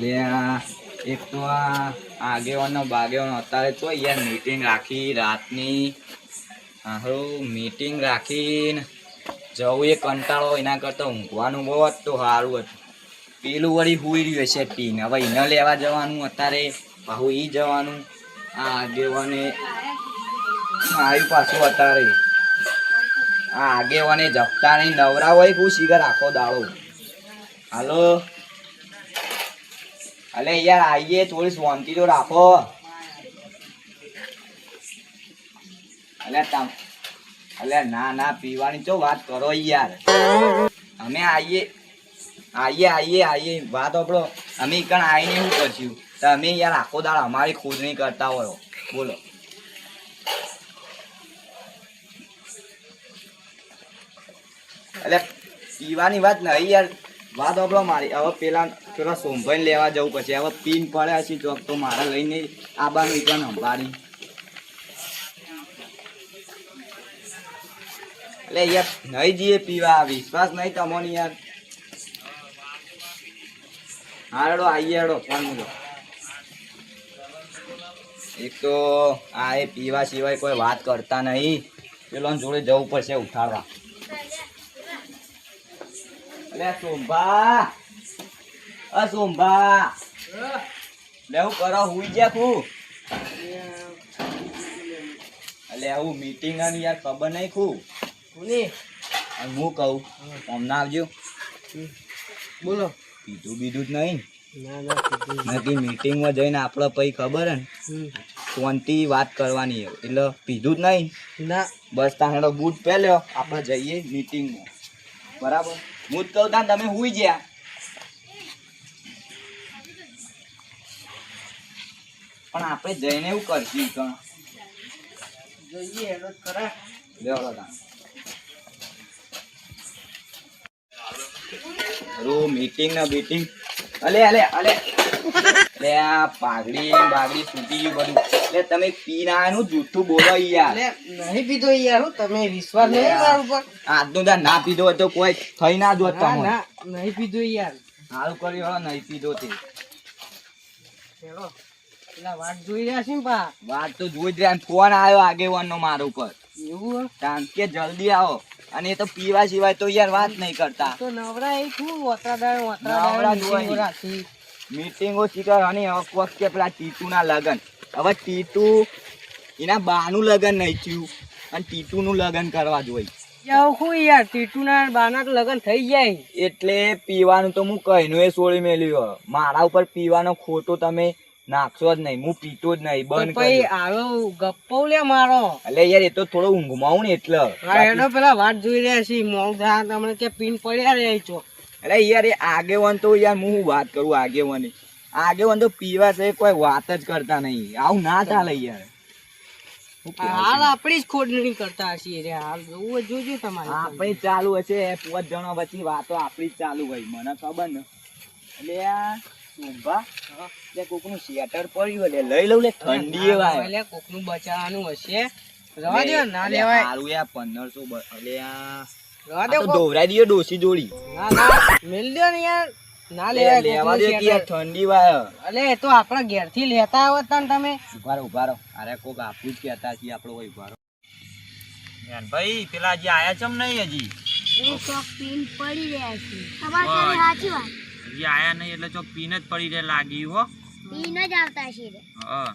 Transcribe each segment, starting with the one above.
લે એક તો આ આગેવાનો બાગેવાનો અત્યારે તો યાર મીટિંગ રાખી રાતની. હારું મીટિંગ રાખીને જવું એ કંટાળો, એના કરતાં ઊંઘવાનું બહુ જ તો સારું હતું. પેલું વળી હુઈ રહ્યું છે ટીન. હવે એને લેવા જવાનું અત્યારે, બાહુ એ જવાનું. આ આગેવાને આવ્યું પાછું અત્યારે? આ આગેવાને જપતા નહીં, નવરા હોય પૂછી શીગર આખો દાડો. હાલો? અલે યાર, આઈએ થોડી શાંતિ તો રાખો. અલે તમ, અલે ના ના, પીવાની ચો વાત કરો યાર. અમે આઈએ આઈએ આઈએ આઈએ, વાત આપણો અમે કણ આવીને શું કરશું? તમે યાર આખો દાળ અમારી ખુદ નહીં કરતા હોય. બોલો. એટલે પીવાની વાત નહીં યાર. વાત આપણો મારી, હવે પેલા પેલા સોમભાઈ લેવા જવું પછી હવે પીન પડ્યા છે ચોક તો મારે લઈને આબાનું ઈકન સંભાળી એટલે યાર નહીં જઈએ પીવા વિશ્વાસ નહીં તમોની યાર. હાડો આઈએ હાડો ફોન મૂકો. એક તો આ એ પીવા સિવાય કોઈ વાત કરતા નહીં. પેલો જોડે જવું પડશે ઉઠાડવા. એટલે સોમભા અ સોમભા લે હું કરો હુઈ ગયા કુ અલે હું મીટિંગ આની યાર ખબર નહીં ખુ. હું કહું હમણાં આવજો. બોલો. પીધું બીધું જ નહીં. ના ના નક્કી મીટિંગમાં જઈને આપણે પછી ખબર હે ને? હમ. વાત કરવાની. એટલે પીધું જ નહીં. ના. બસ તાહેડો બૂટ પહેર્યો. આપણે જઈએ મીટિંગમાં બરાબર? હું જ કહું તાન તમે હુઈ ગયા પણ આપણે જઈને એવું કરશું તો. જોઈએ ખરા. લેવડો તાન રો મીટિંગ ના મીટિંગ અલે અલે અલે. લે આ પાઘડી બાગડી તૂટી ગયું બધું. એટલે તમે પીનાનું જૂઠું બોલો યાર. નહીં પીધો યાર તમે વિશ્વાસ નહીં મારું પર આજનો દા ના પીધો તો કોઈ થઈ ના દો તમે ના નહીં પીધો યાર. સારું કર્યું નહીં પીધો તે. હેડો પેલા વાટ જોઈ રહ્યા છે પા? વાત તો જોઈ જ રહ્યા ફોન આવ્યો આગેવાનનો મારા ઉપર? એવું? કારણ કે જલ્દી આવો. અને એ તો પીવા સિવાય તો યાર વાત નહીં કરતા. તો નવરા એ શું મીટિંગો શીખર અને અકવક કે પેલા ટીટુના લગન. હવે ટીટુ એના બાનું લગન નહીં થયું. અને ટીટુનું લગન કરવા જોઈએ હું યાર? ટીટુના બાના લગન થઈ જાય. એટલે પીવાનું તો હું કહીનું એ છોડી મેલ્યું. મારા ઉપર પીવાનો ખોટો તમે નાખશો જ નહીં હું પીતો જ નહીં બંધ કર્યું. આવો ગપ્પો લે મારો. એટલે યાર એ તો થોડો ઊંઘમાં આવું ને એટલે. એનો પેલા વાત જોઈ રહ્યા છે મોંઘ થા તમને કે પીન પડ્યા રહે છો. એટલે યાર એ આગેવાન તો યાર હું વાત કરું આગેવાની? આગેવાન તો પીવા છે કોઈ વાત જ કરતા નહીં. આવું ના ચાલે યાર. હાલ? આપણી જ ખોડણી કરતા હશે રે હાલ જોવું જોજો તમારે આપણી ચાલુ હશે. પાંચ જણો પછી વાતો આપણી જ ચાલુ હોય મને ખબર ને. એટલે આ શોભા એટલે કોકનું સ્વેટર પડ્યું એટલે લઈ લઉં લે ઠંડી એવાય એટલે કોકનું બચાવવાનું હશે. રવા દો ના લેવાય. સારું યાર પંદરસો એટલે રવા આ દો તો કોક. દોવરાઈ દઈએ ડોસી જોડી. ના ના મેલ દો ને યાર. ના લેવાય લેવા દે યાર ઠંડી વાય. અલે એ તો આપણા ઘેરથી લેતા આવતા તા ને તમે. ઊભા રહો અરે કોક આપવું જ કહેતા છીએ આપણો હોય ઊભા ભાઈ પેલા હજી આયા ચમ નહીં હજી? પડી રહ્યા છે. તમારી સાચી વાત. હજી આયા નહીં એટલે ચોક પીન જ પડી રહે લાગી હો. પીન જ આવતા છે રે. હા.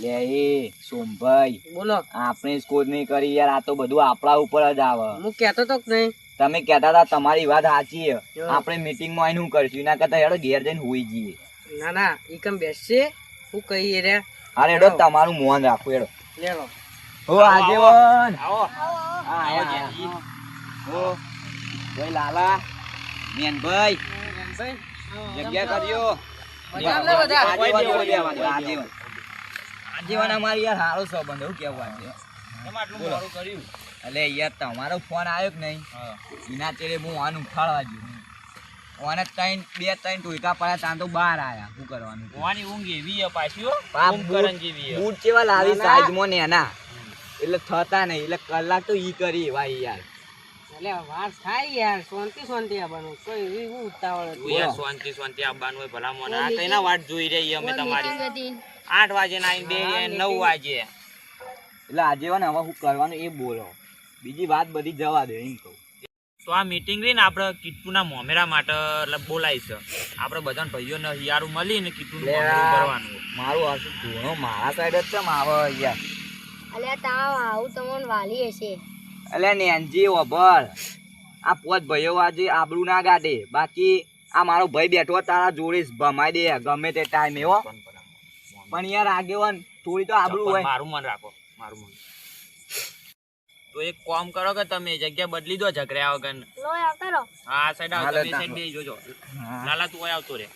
લે એ સોમભાઈ બોલો. આપણે સ્કોર નહીં કરી યાર આ તો બધું આપણા ઉપર જ આવે. હું કહેતો તો કે નહીં. તમે કહેતા હતા તમારી વાત સાચી છે. આપણે મીટિંગમાં આવીને હું કરશું એના કરતા યાર ઘેર જઈને હોઈ જઈએ. ના ના એ કમ બેસશે હું કહીએ રે અરે એડો તમારું મોન રાખો એડો લેલો હો આગેવાન આવો હા, આયા, આવો. આયા. ભાઈ લાલા. મેનભાઈ જગ્યા કર્યો બધા. ને બધા. આગેવાન જોડે બેહવા દો, આગેવાન આગેવાન અમારી યાર સારો સંબંધ એવું કેવું આજે? એટલે યાર તમારો ફોન આવ્યો કે નહીં? એના ચેડે હું આન ઉઠાડવા ગયો. ઓને ત્રણ બે ત્રણ ટોયકા પડ્યા ત્યાં તો બહાર આયા. શું કરવાનું? ભવાની ઊંઘ એવી પાછી હો. આ જેવી બૂટ કેવા લાવી ના, ના. સાઈઝમાં ને એના? એટલે થતા નહીં. એટલે કલાક તો ઈ કરી ભાઈ યાર. એટલે વાર થાય યાર શાંતિ શાંતિ આવવાનું કોઈ એવી એવું ઉતાવળ તું યાર શાંતિ શાંતિ આવવાનું હોય ભલા મને. આ કઈના વાટ જોઈ રહી અમે તમારી. આઠ વાગે ના આવીને બે નવ વાગે. એટલે આજે ને હવે શું કરવાનું એ બોલો. બીજી વાત બધી જવા દે એમ કહું. તો આ મીટિંગ રહી ને આપણે કિટુના મોમેરા માટે એટલે બોલાય છે. આપણે બધા ભાઈઓને હિયારું મળીને કિટ્ટુનું લે મોમેરું કરવાનું મારું હશે ધૂણો મારા સાઈડ જ છે મારો યાર અલ્યા તાવ આવું તમને વાલી હશે. એટલે નેનજી ઓભર આ પોત ભાઈઓ આજે આબરું ના ગાડે. બાકી આ મારો ભાઈ બેઠો તારા જોડે ભમાઈ દે ગમે તે ટાઈમ એવો પણ યાર આગેવાન થોડી તો આબરું હોય. મારું મન રાખો મારું મન. તો એક કોમ કરો કે તમે જગ્યા બદલી દો ઝઘડ્યા વગર. લો આવતા રહો હા સાઈડ આવો તમે સાઈડ બે જોજો. લાલા તું આવતો રે.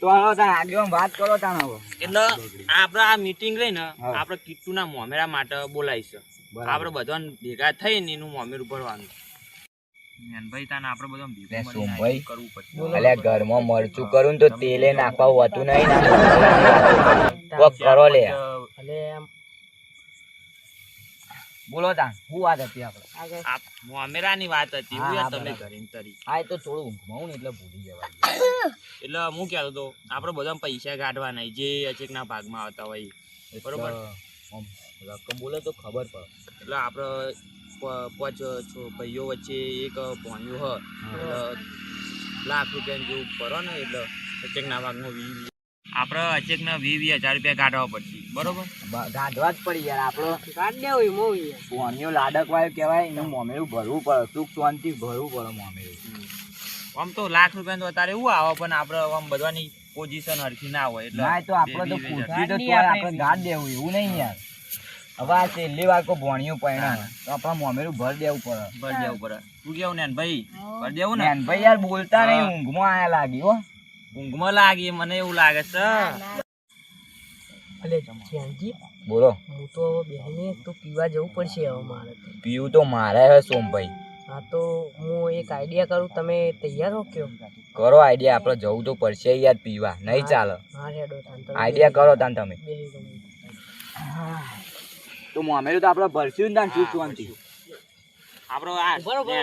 તો હવે તાર આગેવાન વાત કરો તાણ હવે એટલે આપણે આ મીટિંગ રહી ને. આપણે કિટ્ટુના મોમેરા માટે બોલાય છે બરાબર. આપણે બધાને ભેગા થઈને એનું મોમેરું ભરવાનું. ભાઈ તાને આપણે બધા લે ભેગું મળીને સોમભાઈ. આ કરવું પડશે. અલ્યા ઘરમાં મરચું કરું તો તેલે નાખવા હોતું નહીં કરો લે. એટલે બોલો તાણ શું વાત હતી આપણે આગળ. આ વાત હતી હું યાર હા, તમે ઘરે તરી. હા તો થોડું ઊંઘમાં ને એટલે ભૂલી જવાય. એટલે હું કહેતો હતો આપણે બધા પૈસા કાઢવા નહીં જે અચેકના ભાગમાં આવતા હોય. બરોબર? રકમ બોલે તો ખબર પડે. એટલે આપણે પાંચ છો ભાઈઓ વચ્ચે એક ભણ્યું હ લાખ રૂપિયા જેવું ભરો ને એટલે અચેકના ભાગનો વી વી. આપણે અચેકના વી વી હજાર રૂપિયા કાઢવા પડશે. બરોબર? ગાઢવા જ પડી યાર આપણો કાઢ દેવું એમ યાર. સોનિયો કહેવાય એનું મોમેરું ભરવું પડે સુખ શાંતિ ભરવું પડે મોમેરું આમ તો લાખ રૂપિયા તો અત્યારે એવું આવે પણ આપણે આમ બધાની પોઝિશન હરખી ના હોય એટલે તો આપણે ગાઢ દેવું એવું નહીં યાર. હવે આ છેલ્લી વાર કો ભણ્યું પરિણામ તો આપણા મોમેરું ભર દેવું પડે. ભર દેવું પડે. તું કેવું ને ભાઈ? ભર દેવું ને? ભાઈ યાર બોલતા નહીં ઊંઘમાં આયા લાગી હો. ઊંઘમાં લાગી મને એવું લાગે છે. બોલો. હું તો બેહને તો પીવા જવું પડશે હવે મારે પીવું તો મારે હે સોમભાઈ. હા તો હું એક આઈડિયા કરું તમે તૈયાર હો કયો? કરો આઈડિયા આપણે જવું તો પડશે યાર પીવા. નહીં ચાલે. હા રેડો તાન આઈડિયા કરો તાન તમે. બેહી જાઓ. તો મોમેરું તો આપણે ભરશું ને સુખ આપણો આ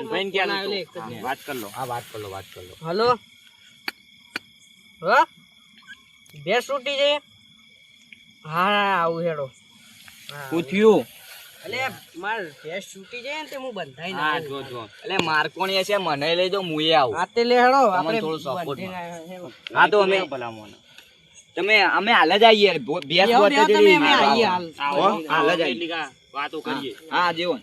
ભાઈ જ ક્યાં વાત કર લો. હા વાત કર લો વાત કર લો. હલો? હા? બે છૂટી છે? હા આવું હેડો. હા, શું થયું એટલે માર ભેંસ છૂટી જાય ને તે હું બંધાઈ ના જો જો. એટલે મારકોણી છે મને લઈ આવું. હા તે લે હેડો આપણે થોડું હેડો. હા તો અમે ભલા મોને તમે અમે હાલ જ આવીએ. ભેંસ બેહો, બેહો તમે, અમે આવીએ હાલ. હો? જ આવીએ. વાતો કરીએ. હા જેવો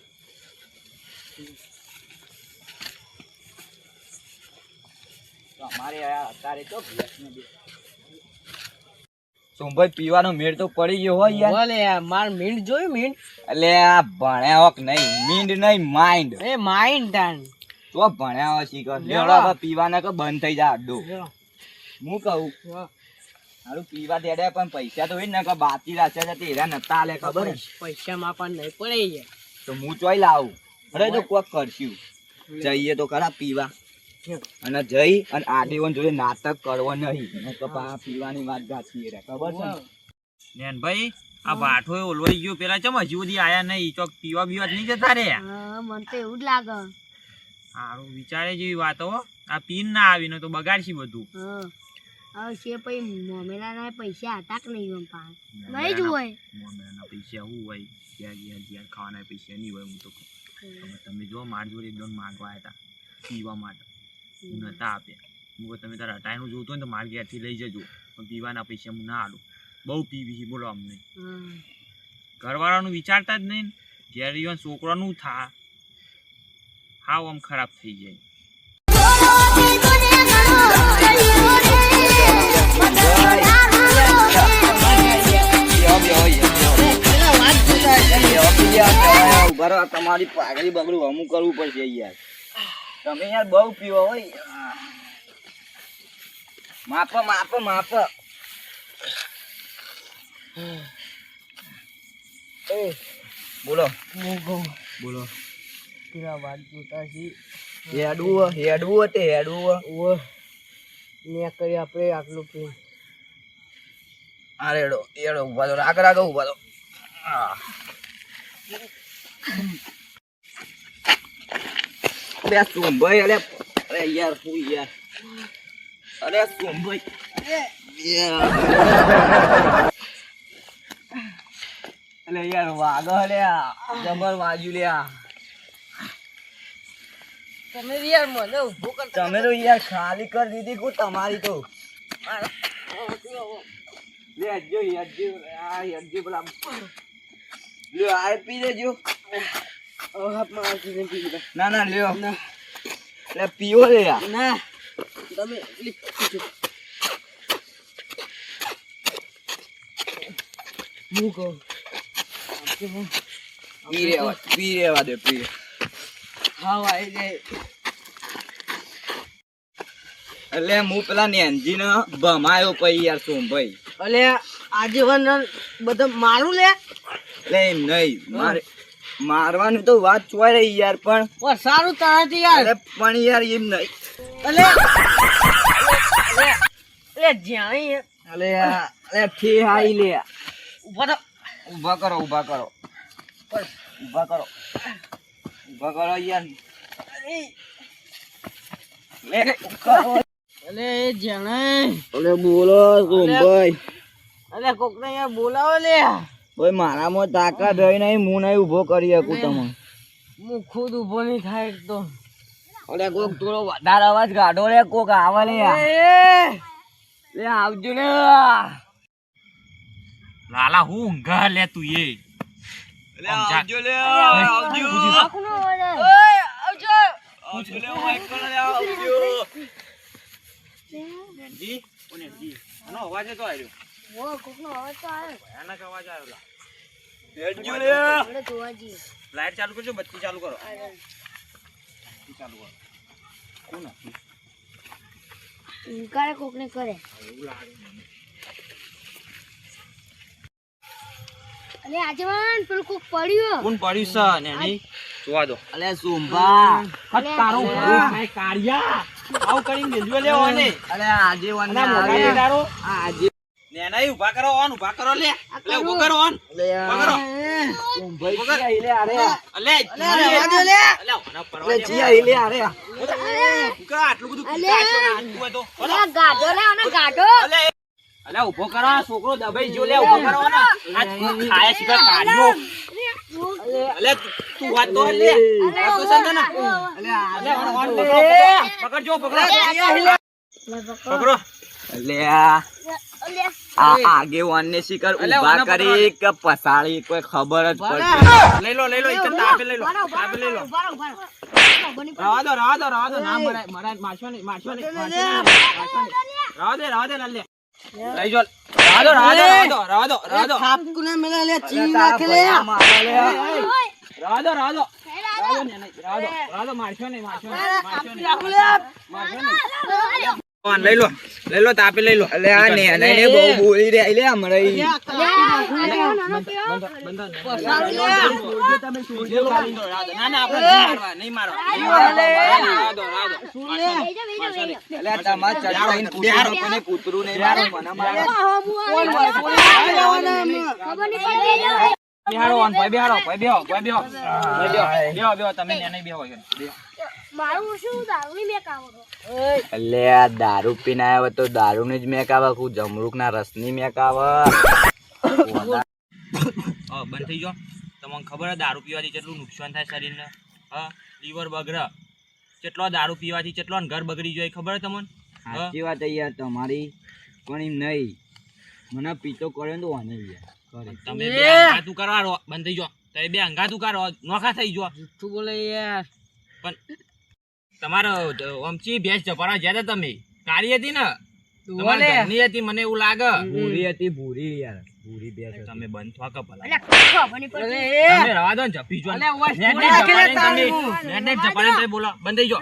અમારે અત્યારે તો ભેંસને સોમભાઈ પીવાનો મેળ તો પડી ગયો હોય યાર. બોલે યાર, માર મીંડ જોયું મીંડ? એટલે આ ભણ્યા હોક નહીં. મીંડ નહીં માઇન્ડ. એ માઇન્ડ તાન. તો ભણ્યા હોય શીખર. લેવા. પીવાના કે બંધ થઈ જાય અડ્ડો હું કહું? હા. હારું પીવા દેડે પણ પૈસા તો હોય ને કે બાકી રાખ્યા છે એરા નતા આલે ખબર ને પૈસા માપા નહીં પડે તો હું ચોય લાવું. અરે તો કોક કરશું. જઈએ તો ખરા પીવા. અને જઈ અને આડીવન જોડે નાટક કરવો નહીં. તો પા પીવાની વાત ગાતી રે ખબર છે? નેન ભાઈ આ બાઠો ઓલવાઈ ગયો. પેલા ચમ હજી સુધી આયા નહીં? ચોક પીવા બીવા નહીં જતા રે? મને તો એવું જ લાગે. સારું વિચારે જેવી વાત હો. આ પીન ના આવીને તો બગાડશી બધું. હવે છે પછી મોમેલાના પૈસા હતા કે નહીં એમ પાસે? નહીં જ મોમેલાના પૈસા શું હોય? જ્યાં જ્યાં જ્યાં ખાવાના પૈસા નહીં હોય હું તો. તમે જો માર જોડે એકદમ માંગવા આવ્યા હતા પીવા માટે. હું નતા આપ્યા. હું કહું તમે તારા અટાઈનું જોતો હોય તો માર ઘેરથી લઈ જજો. પણ પીવાના પૈસા હું ના આલું બહુ પીવી છે બોલો અમને. ઘરવાળાનું વિચારતા જ નહીં ને. ઘેર છોકરાનું થા હાવ આમ ખરાબ થઈ જાય. તમારી પાઘડી બગડું અમુક કરવું પડશે યાર. તમે યાર બહુ પીવો હોય. માપ માપ માપ એ બોલો. બોલો. પેલા વાત જોતા છીએ હેડવું હેડવું તે હેડવું ને કરી આપણે આટલું પી આ રેડો એડો ઊભા દો આગળ રાગ ઊભા તો અરે સોમભાઈ, અરે અરે યાર, હું યાર. અરે સોમભાઈ. અરે યાર, વાગો લ્યા. જબર વાજુ લે તમે યાર મને ઊભો કરતા તમે તો યાર ખાલી કરી દીધી કુ તમારી તો. લે અજ્જો અજ્જો આ અજ્જો બોલા લ્યો આ પી લેજો હાથમાં આવતી નથી પીધા. ના ના લ્યો. લે પીઓ લે યાર. ના તમે. હું કહું? પી રેવા પી રેવા દે પી જાય. એટલે હું પેલા નેનજી ને ભમાયો પછી યાર સોમભાઈ અલે આજીવન બધા મારું લે? એટલે એમ નહીં મારે મારવાની તો વાત ચોય રહી યાર પણ પણ સારું તારાથી યાર. પણ યાર એમ નહીં. એટલે અલે જ્યાં અલે અલે ફી હાઈ લે. ઊભા કરો ઊભા કરો ઊભા કરો. ઊભા કરો. ઊભા કરો યાર અલે એ જ્યાં અલે બોલો સોમભાઈ અલે કોકને યાર બોલાવો લે. ભાઈ મારામાં તાકાત રહી નહીં હું નહીં ઊભો કરી શકું તમે હું ખુદ ઊભો નહીં થાય તો. અરે કોક થોડો વધારે અવાજ કાઢો લે કોક આવે લે યાર. એ લે આવજો ને. લાલા હું ઊંઘા લે તું એ. આવજો લે આવજો. ઓય આવજો. આવજો. લે માઈકલ લે આવજો. નેનજી ઓ નેનજી આનો અવાજ તો આવ્યો ઓ, કોકનો અવાજ તો આવે. ભયાનક અવાજ આવ્યો લા. હેડજો લે. આપણે જોવા. જઈએ. લાઈટ ચાલુ કરજો બત્તી ચાલુ કરો. બત્તી ચાલુ કરો. ઇનકાર કોકને કરે. અલે આજવાન પેલું કોક પડ્યું. કોણ પડ્યું છે? નેની જોવા દો. અલે સુંભા અલે, તારો ભાઈ કાળિયા. આવું કરીને ગેલ્યો લે ઓને. અલે આજે વન ના મોટા બેટારો આજે નેના ઈ ઊભા કરો ઓન ઊભા કરો લે. લે ઊભો કરો ઓન. અલે ઊભો કરો. સોમભાઈ જી આઈ લે અરે અલે અલે રહેવા લે. અલે ઓના પરવા અલે જી આઈ લે અરે કા આટલું બધું ને આટલું હોય તો અલે, ગાડો લે ઓના ગાડો અલે અલે ઊભો કરો આ છોકરો દબાઈ ગયો લે ઊભો કરો ને. આજ ખાય છે કાઢ્યો. અલે તું વાત તો લે. આ તો સમજ ને. અલે અલે ઓન ઓન પકડો પકડજો પકડો. પકડો. અલે આ અલે, આ ને શિખર ઊભા કરી કે પસાડી કોઈ ખબર જ પડતી લઈ લો લઈ લો એક તાપે લઈ લો ઊભા રહો, ઊભા તાપે લઈ લો. રહો, ઊભા રહો, ઊભા રહો. ઊભા રહો. રાવા દો રાવા દો રાવા દો. ના મરાય મરાય મારશો નહીં મારશો નહીં. રાવા દે રાવા દે લાલ લે લઈ જો. રાવા દો રાવા દો રાવા દો રાવા દો રાવા દો થાપ કુને મેલા લે. ચી નાખે લે. રાવા દો રાવા દો મારશો નહીં મારશો નહીં મારશો નહીં. મારશો નહીં. ઓન લઈ લો. લઈ લો તાપે લઈ લો. અલે આ ને ને બહુ બોલી રહી લે હમણાં ઈ. ના ના આપણે નહીં મારવા નહીં મારવા. નહીં મારવા રાવા દો રાવા દો મારશો નહીં. અલે આ તમારે ચડાઈને કૂતરું નહીં મારે મને મારે ખબર નહીં પડતી. બિહારો ઓન ભાઈ બિહારો ભાઈ બેહો ભાઈ બેહો. બેહો બેહો. તમે ને નહીં બેહો બેહો મારું શું દારૂની. આ દારૂ પીને આવ્યો તો દારૂ ની જ મેક આવે હું જમરૂક ના રસની મેક આવે. બંધ થઈ ગયો. તમને ખબર દારૂ પીવાથી કેટલું નુકસાન થાય શરીરને? હા લીવર બગડે. કેટલો દારૂ પીવાથી કેટલો ઘર બગડી જાય ખબર તમને? હા. સાચી વાત યાર તમારી પણ એમ નહીં. મને પીતો કર્યો ને તો વાને યાર. તમે બે અંગાતું કરવા બંધ થઈ જાઓ તમે બે અંગાતું કરો નોખા થઈ જાઓ બોલે યાર. પણ તમારો ઓમચી ભેંસ જપાડા જ્યાં તમે. કાળી હતી ને? તમારે ઘરની હતી મને એવું લાગે. ભૂરી હતી ભૂરી યાર. ભૂરી ભેંસ તમે બંધ થવા કે ભલા. તમે રવા દો ને જપી જો નેટ તારું. તમે. બોલો બંધ થઈ થો.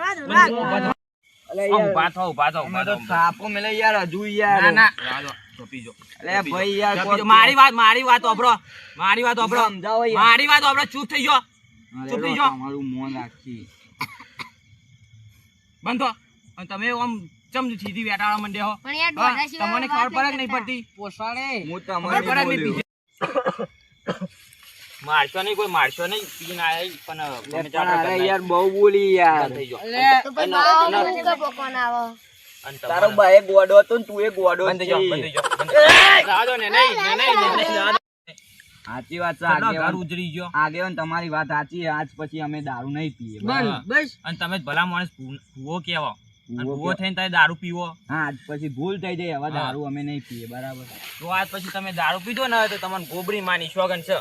થો થો મેલે યાર હજુ યાર. ના ના. જો. ભાઈ યાર જપી કોક જો. મારી વાત મારી વાત મારી વાત ઓભરો મારી વાત ઓભરો ચૂપ થઈ ગયો ચૂપ થઈ જો. મારું મોન રાખી બંધ. થો અને તમે આમ ચમ સીધી વેટાળા મંડે હો. પણ યાર હા, સિવાય તમને ખબર પડે કે નહીં પડતી? પોસાડે. હું ખબર પડે નહીં? મારશો નહીં કોઈ મારશો નહીં પીન આયા પણ અરે યાર બહુ બોલી યાર. તારો ભાઈ ગોડો હતો ને તું એ ગોડો બંધ જો બંધ થઈ જાઓ. ને, નહીં, નહીં, નહીં. સાચી વાત છે આગેવાન. ઉજળી ગયો? આગેવાન તમારી વાત સાચી છે. આજ પછી અમે દારૂ નહીં પીએ. બસ અને તમે ભલા માણસ ભૂવો કેવો અને ભૂવો થઈને તમે દારૂ પીવો. હા આજ પછી ભૂલ થઈ જાય હવે દારૂ અમે નહીં પીએ બરાબર. તો આજ પછી તમે દારૂ પીધો ને તો તમને ગોબરી માની શોગન છે.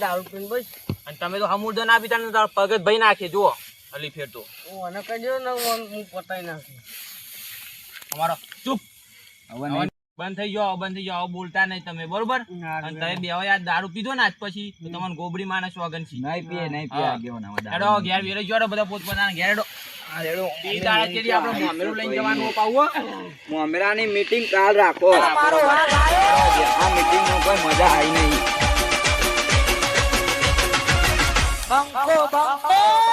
દારૂ પીને બસ. અને તમે તો હમુરદો ના પીતા ને તો પગ ભાઈ નાખે જુઓ અલી ફેરતો. અને કહી દઉં ને હું પતાવી પતાઈ નાખું. તમારો ચૂપ. હવે બંધ થઈ જાઓ બંધ થઈ જાઓ બોલતા નહીં તમે બરોબર? અને તમે બે યાર દારૂ પીધો ને આજ પછી તો તમને ગોબરી માને શોગન છે? નહીં પીએ નહીં પીએ હા. આગેવાન હવે હેડો ઘેર વેરે જોડો બધા પોતપોતાના ઘેર એડો ઈ દાડા ચેડી આપણે મોમેરું લઈને જવાનું પાવું મોમેરાની મીટિંગ કાલ રાખો. આ મીટિંગ નો કોઈ મજા આવી નહીં. બંકો બંકો.